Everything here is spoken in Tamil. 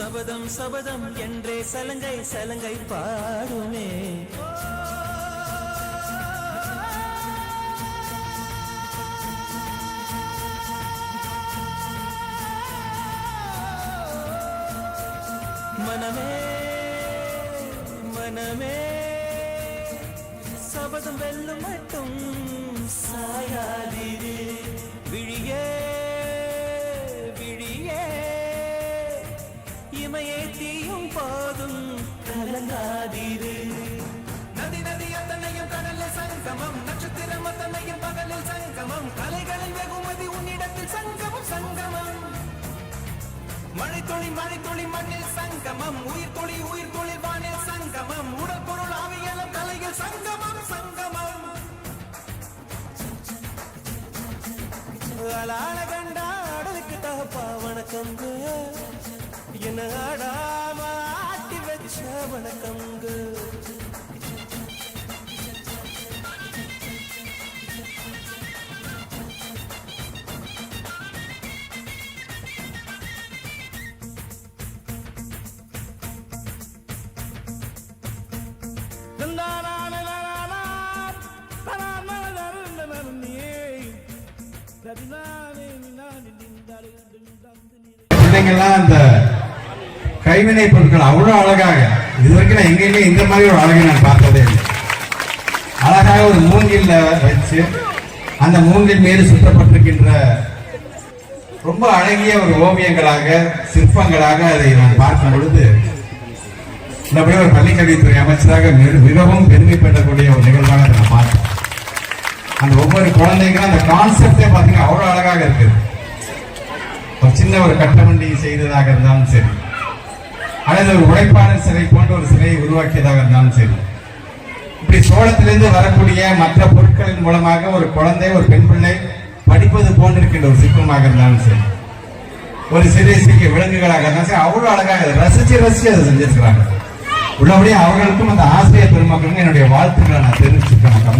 சபதம் சபதம் என்றே சலங்கை சலங்கை பாடுமே. மனமே மனமே சபதம் வெல்லும் மட்டும் சாயாதிரு இமையே தீயும் போதும். கலங்காதிரு. நதி நதி அத்தனையும் கடலில் சங்கமம். நட்சத்திரம் அத்தனையும் பகலில் சங்கமம். கலைகளின் வெகுமதி உன்னிடத்தில் சங்கமம் சங்கமம். மழை துளி மழை துளி மண்ணில் சங்கமம். உயிர் துளி உயிர் துளி வானில் சங்கமம். உடல் பொருள் ஆவியலும் கலையில் சங்கமம் சங்கமம். அலால கண்டா அடலுக்கு தகப்பா வணக்கம் என்ன ஆடாம ஆட்டி வச்ச வணக்கங்க பிள்ளைங்கெல்லாம் அந்த கைவினை பொருட்கள் அவ்வளோ அழகாக. இது வரைக்கும் நான் எங்கேயுமே இந்த மாதிரி ஒரு அழகை நான் பார்த்ததே இல்லை. அழகாக ஒரு மூங்கில்ல வச்சு அந்த மூங்கில் மீது சுற்றப்பட்டிருக்கின்ற ரொம்ப அழகிய ஒரு ஓவியங்களாக சிற்பங்களாக அதை நான் பார்க்கும் பொழுது அப்படியே ஒரு பள்ளிக்கல்வித்துறை அமைச்சராக மிகவும் பெருமைப்படக்கூடிய ஒரு நிகழ்வாக அதை நான் பார்த்தேன். அந்த ஒவ்வொரு குழந்தைங்களும் அந்த கான்செப்டே பார்த்தீங்கன்னா அவ்வளோ அழகாக இருக்குது. ஒரு சின்ன ஒரு கட்டமண்டி செய்ததாக இருந்தாலும் சரி. அல்லது ஒரு உழைப்பாளர் சிலை போன்ற ஒரு சிலையை உருவாக்கியதாக இருந்தாலும் சரி. இப்படி சோளத்திலிருந்து வரக்கூடிய மற்ற பொருட்களின் மூலமாக ஒரு குழந்தை ஒரு பெண் பிள்ளை படிப்பது போன்றிருக்கின்ற ஒரு சிற்பமாக இருந்தாலும் சரி. ஒரு சிறிய சிறிய விலங்குகளாக இருந்தாலும் சரி அவ்வளோ அழகாக அதை ரசிச்சு ரசிச்சு அதை செஞ்சிருக்கிறாங்க. உள்ளபடியே அவர்களுக்கும் அந்த ஆசிரியர் பெருமக்களுக்கும் என்னுடைய வாழ்த்துக்களை நான் தெரிவிச்சுக்கிறேன்.